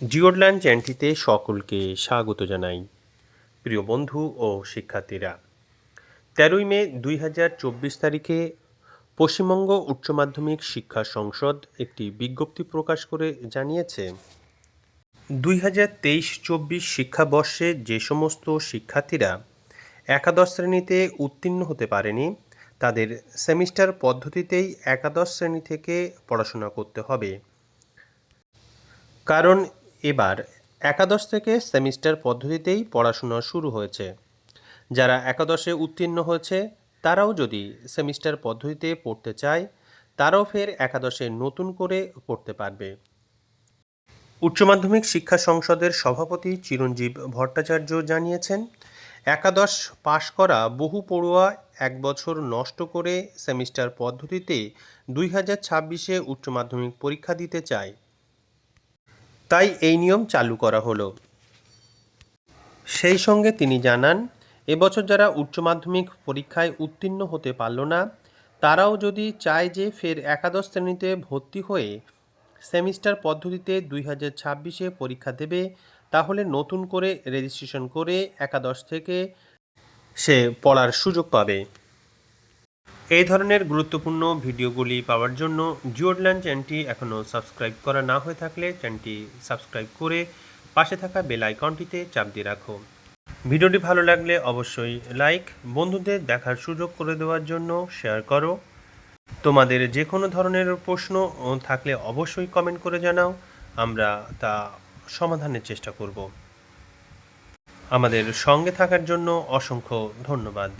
জিওডল্যান্ড চ্যানেলটিতে সকলকে স্বাগত জানাই। প্রিয় বন্ধু ও শিক্ষার্থীরা, তেরোই মে দুই হাজার চব্বিশ তারিখে পশ্চিমবঙ্গ উচ্চ মাধ্যমিক শিক্ষা সংসদ একটি বিজ্ঞপ্তি প্রকাশ করে জানিয়েছে, দুই হাজার তেইশ চব্বিশ শিক্ষাবর্ষে যে সমস্ত শিক্ষার্থীরা একাদশ শ্রেণীতে উত্তীর্ণ হতে পারেনি, তাদের সেমিস্টার পদ্ধতিতেই একাদশ শ্রেণি থেকে পড়াশোনা করতে হবে। কারণ এবার একাদশ থেকে সেমিস্টার পদ্ধতিতেই পড়াশোনা শুরু হয়েছে। যারা একাদশে উত্তীর্ণ হয়েছে, তারাও যদি সেমিস্টার পদ্ধতিতে পড়তে চায়, তারাও ফের একাদশে নতুন করে পড়তে পারবে। উচ্চ মাধ্যমিক শিক্ষা সংসদের সভাপতি চিরঞ্জীব ভট্টাচার্য জানিয়েছেন, একাদশ পাশ করা বহু পড়ুয়া এক বছর নষ্ট করে সেমিস্টার পদ্ধতিতে দুই হাজার ছাব্বিশে উচ্চ মাধ্যমিক পরীক্ষা দিতে চায়। তাই এই নিয়ম চালু করা হলো। সেই সঙ্গে তিনি জানান, এবছর যারা উচ্চ মাধ্যমিক পরীক্ষায় উত্তীর্ণ হতে পারল না, তারাও যদি চায় যে ফের একাদশ শ্রেণীতে ভর্তি হয়ে সেমিস্টার পদ্ধতিতে দুই হাজার ছাব্বিশে পরীক্ষা দেবে, তাহলে নতুন করে রেজিস্ট্রেশন করে একাদশ থেকে সে পড়ার সুযোগ পাবে। এই ধরনের গুরুত্বপূর্ণ ভিডিওগুলি পাওয়ার জন্য জিওডল্যান্ড চ্যানেলটি এখনও সাবস্ক্রাইব করা না হয়ে থাকলে চ্যানেলটি সাবস্ক্রাইব করে পাশে থাকা বেল আইকনটিতে চাপ দিয়ে রাখো। ভিডিওটি ভালো লাগলে অবশ্যই লাইক, বন্ধুদের দেখার সুযোগ করে দেওয়ার জন্য শেয়ার করো। তোমাদের যে কোনো ধরনের প্রশ্ন থাকলে অবশ্যই কমেন্ট করে জানাও, আমরা তা সমাধানের চেষ্টা করব। আমাদের সঙ্গে থাকার জন্য অসংখ্য ধন্যবাদ।